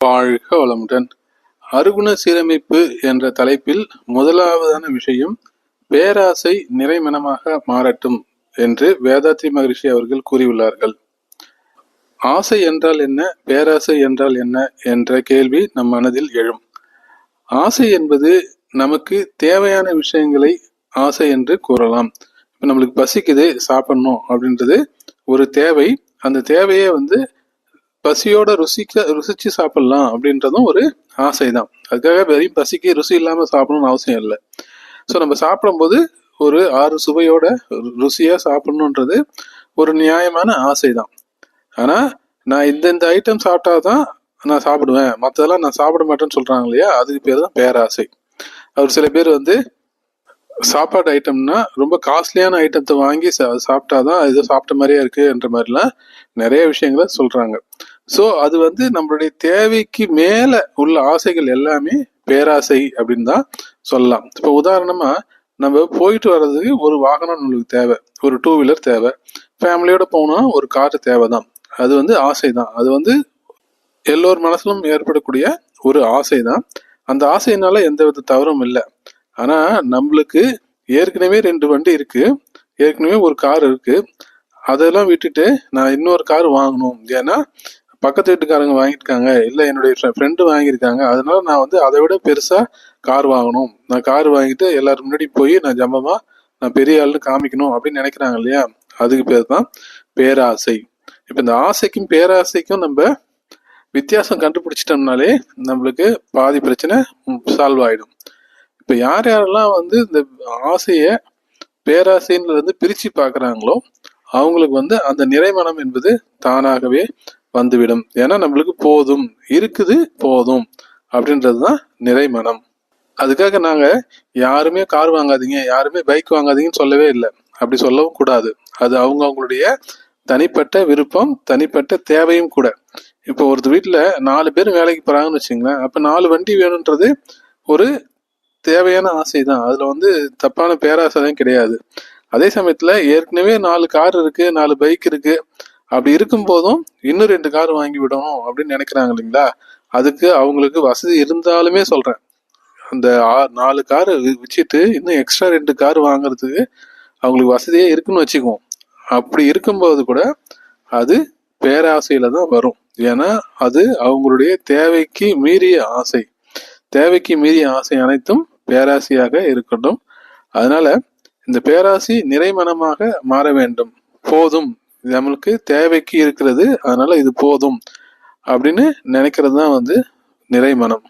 வாழ்க வளமுடன். அருகுண சீரமைப்பு என்ற தலைப்பில் முதலாவதான விஷயம் பேராசை நிறைமனமாக மாறட்டும் என்று வேதாத்ரி மகரிஷி அவர்கள் கூறியுள்ளார்கள். ஆசை என்றால் என்ன பேராசை என்றால் என்ன என்ற கேள்வி நம் மனதில் எழும். ஆசை என்பது நமக்கு தேவையான விஷயங்களை ஆசை என்று கூறலாம். இப்போ நம்மளுக்கு பசிக்குது சாப்பிடணும் அப்படின்றது ஒரு தேவை. அந்த தேவையை வந்து பசியோட ருசிக்க ருசிச்சு சாப்பிடலாம் அப்படின்றதும் ஒரு ஆசை தான் அதுக்காக வெறும் பசிக்கு ருசி இல்லாமல் சாப்பிடணும்னு அவசியம் இல்லை. ஸோ நம்ம சாப்பிடும்போது ஒரு ஆறு சுவையோட ருசியாக சாப்பிடணுன்றது ஒரு நியாயமான ஆசை தான் ஆனால் நான் இந்தந்த ஐட்டம் சாப்பிட்டா தான் நான் சாப்பிடுவேன். மற்றதெல்லாம் நான் சாப்பிட மாட்டேன்னு சொல்கிறாங்க இல்லையா? அதுக்கு பேர் தான் பேராசை. அவர் சில பேர் வந்து சாப்பாடு ஐட்டம்னா ரொம்ப காஸ்ட்லியான ஐட்டத்தை வாங்கி சாப்பிட்டாதான் இது சாப்பிட்ட மாதிரியே இருக்குன்ற மாதிரிலாம் நிறைய விஷயங்களை சொல்கிறாங்க ஸோ அது வந்து நம்மளுடைய தேவைக்கு மேலே உள்ள ஆசைகள் எல்லாமே பேராசை அப்படின்னு தான் சொல்லலாம். இப்போ உதாரணமாக நம்ம போயிட்டு வர்றதுக்கு ஒரு வாகனம் நம்மளுக்கு தேவை. ஒரு டூ வீலர் தேவை. ஃபேமிலியோட போனா ஒரு கார் தேவை தான் அது வந்து ஆசை தான் அது வந்து எல்லோர் மனசிலும் ஏற்படக்கூடிய ஒரு ஆசை தான் அந்த ஆசையினால எந்த வித தவறும் இல்லை. ஆனா நம்மளுக்கு ஏற்கனவே ரெண்டு வண்டி இருக்கு. ஏற்கனவே ஒரு கார் இருக்கு. அதெல்லாம் விட்டுட்டு நான் இன்னொரு கார் வாங்கணும். ஏன்னா பக்கத்து வீட்டுக்காரங்க வாங்கியிருக்காங்க இல்லை என்னுடைய ஃப்ரெண்டு வாங்கியிருக்காங்க அதனால நான் வந்து அதை விட பெருசா கார் வாங்கணும். நான் கார் வாங்கிட்டு எல்லாரும் முன்னாடி போய் நான் ஜம்பமாக நான் பெரிய ஆள்னு காமிக்கணும் அப்படின்னு நினைக்கிறாங்க இல்லையா? அதுக்கு பேர் தான் பேராசை. இப்போ இந்த ஆசைக்கும் பேராசைக்கும் நம்ம வித்தியாசம் கண்டுபிடிச்சிட்டோம்னாலே நம்மளுக்கு பாதி பிரச்சனை சால்வ் ஆயிடும். இப்போ யார் யாரெல்லாம் வந்து இந்த ஆசையை பேராசைன்றது பிரித்து பார்க்குறாங்களோ அவங்களுக்கு வந்து அந்த நிறைமனம் என்பது தானாகவே வந்துவிடும். ஏன்னா நம்மளுக்கு போதும். இருக்குது போதும். அப்படின்றது தான் நிறை மனம் அதுக்காக நாங்கள் யாருமே கார் வாங்காதீங்க யாருமே பைக் வாங்காதீங்கன்னு சொல்லவே இல்லை. அப்படி சொல்லவும் கூடாது. அது அவங்க அவங்களுடைய தனிப்பட்ட விருப்பம் தனிப்பட்ட தேவையும் கூட. இப்போ ஒருத்தர் வீட்டில் நாலு பேர் வேலைக்கு போகிறாங்கன்னு வச்சுங்களேன் அப்போ நாலு வண்டி வேணுன்றது ஒரு தேவையான ஆசை தான் அதில் வந்து தப்பான பேராசை தான் கிடையாது. அதே சமயத்தில் ஏற்கனவே நாலு கார் இருக்குது நாலு பைக் இருக்குது அப்படி இருக்கும் போதும் இன்னும் ரெண்டு கார் வாங்கி விடணும் அப்படின்னு நினைக்கிறாங்க இல்லைங்களா? அதுக்கு அவங்களுக்கு வசதி இருந்தாலுமே சொல்றேன். அந்த நாலு கார் வச்சுட்டு இன்னும் எக்ஸ்ட்ரா ரெண்டு கார் வாங்குறதுக்கு அவங்களுக்கு வசதியே இருக்குன்னு வச்சுக்குவோம். அப்படி இருக்கும்போது கூட அது பேராசையில தான் வரும். ஏன்னா அது அவங்களுடைய தேவைக்கு மீறிய ஆசை. தேவைக்கு மீறிய ஆசை அனைத்தும் பேராசையாக இருக்கட்டும். அதனால இந்த பேராசி நிறைமனமாக மாற வேண்டும். போதும். நம்மளுக்கு தேவைக்கு இருக்கிறது அதனால இது போதும் அப்படின்னு நினைக்கிறது தான் வந்து நிறை மனம்.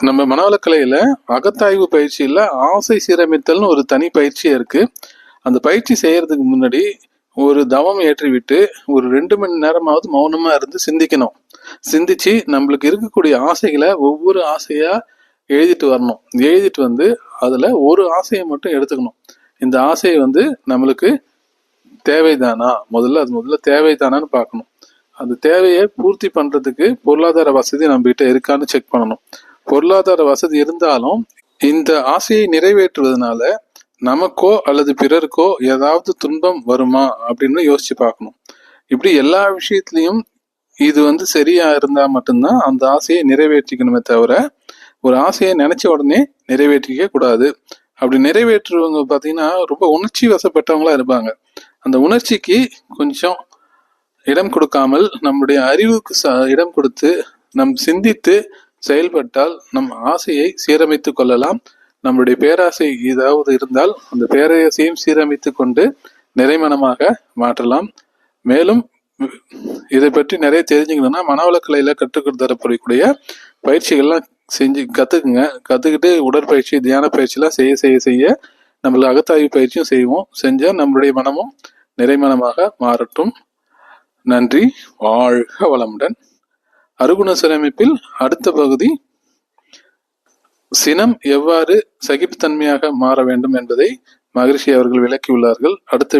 நம்ம மனவளக்கலையில அகத்தாய்வு பயிற்சியில் ஆசை சீரமைத்தல்னு ஒரு தனி பயிற்சி இருக்கு. அந்த பயிற்சி செய்யறதுக்கு முன்னாடி ஒரு தவம் ஏற்றிவிட்டு ஒரு ரெண்டு மணி நேரமாவது மௌனமா இருந்து சிந்திக்கணும். சிந்திச்சு நம்மளுக்கு இருக்கக்கூடிய ஆசைகளை ஒவ்வொரு ஆசையா எழுதிட்டு வரணும். எழுதிட்டு வந்து அதுல ஒரு ஆசையை மட்டும் எடுத்துக்கணும். இந்த ஆசையை வந்து நம்மளுக்கு தேவைதானா? முதல்ல அது முதல்ல தேவைதானான்னு பார்க்கணும். அந்த தேவையை பூர்த்தி பண்ணுறதுக்கு பொருளாதார வசதி நம்மகிட்ட இருக்கான்னு செக் பண்ணணும். பொருளாதார வசதி இருந்தாலும் இந்த ஆசையை நிறைவேற்றுவதனால நமக்கோ அல்லது பிறருக்கோ ஏதாவது துன்பம் வருமா அப்படின்னு யோசிச்சு பார்க்கணும். இப்படி எல்லா விஷயத்துலையும் இது வந்து சரியா இருந்தா மட்டும்தான் அந்த ஆசையை நிறைவேற்றிக்கணுமே தவிர ஒரு ஆசையை நினைச்ச உடனே நிறைவேற்றிக்க கூடாது. அப்படி நிறைவேற்றுறவங்க பார்த்தீங்கன்னா ரொம்ப உணர்ச்சி வசப்பட்டவங்களா இருப்பாங்க. அந்த உணர்ச்சிக்கு கொஞ்சம் இடம் கொடுக்காமல் நம்முடைய அறிவுக்கு இடம் கொடுத்து நம் சிந்தித்து செயல்பட்டால் நம் ஆசையை சீரமைத்து கொள்ளலாம். நம்முடைய பேராசை ஏதாவது இருந்தால் அந்த பேராசையும் சீரமைத்து கொண்டு நிறைமனமாக மாற்றலாம். மேலும் இதை பற்றி நிறைய தெரிஞ்சுக்கணும்னா மனவளக்கலையில் கற்றுக் தரப்படக்கூடிய பயிற்சிகள்லாம் செஞ்சு கத்துக்குங்க. கத்துக்கிட்டு உடற்பயிற்சி தியான பயிற்சியெல்லாம் செய்ய செய்ய செய்ய நம்மளுக்கு அகத்தாய்வு பயிற்சியும் செய்வோம். செஞ்சா நம்மளுடைய மனமும் நிறைமனமாக மாறட்டும். நன்றி வாழ்க வளமுடன். அருகுண சிரமிப்பில் அடுத்த பகுதி சினம் எவ்வாறு சகிப்புத்தன்மையாக மாற வேண்டும் என்பதை மகிழ்ச்சி அவர்கள் விளக்கியுள்ளார்கள். அடுத்த